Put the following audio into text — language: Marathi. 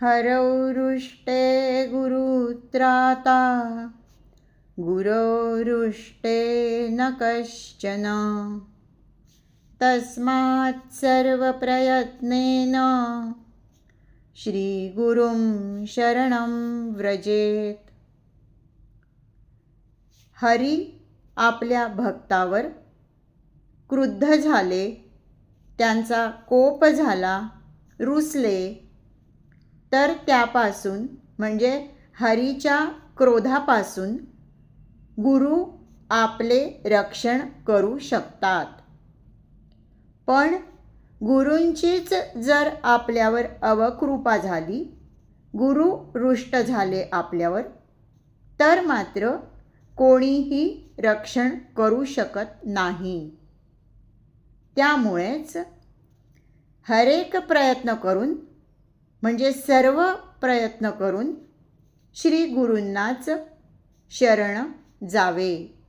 हरौरुष्टे गुरुत्राता गुरोरुष्टे न कश्चन। तस्मात् सर्वप्रयत्नेन श्रीगुरुं शरणं व्रजेत। हरी आपल्या भक्तावर क्रुद्ध झाले त्यांचा कोप झाला रुसले तर त्यापासून म्हणजे हरीच्या क्रोधापासून गुरु आपले रक्षण करू शकतात. पण गुरूंचीच जर आपल्यावर अवकृपा झाली गुरु रुष्ट झाले आपल्यावर तर मात्र कोणीही रक्षण करू शकत नाही. त्यामुळेच हरेक प्रयत्न करून म्हणजे सर्व प्रयत्न करून श्री गुरूंनाच शरण जावे.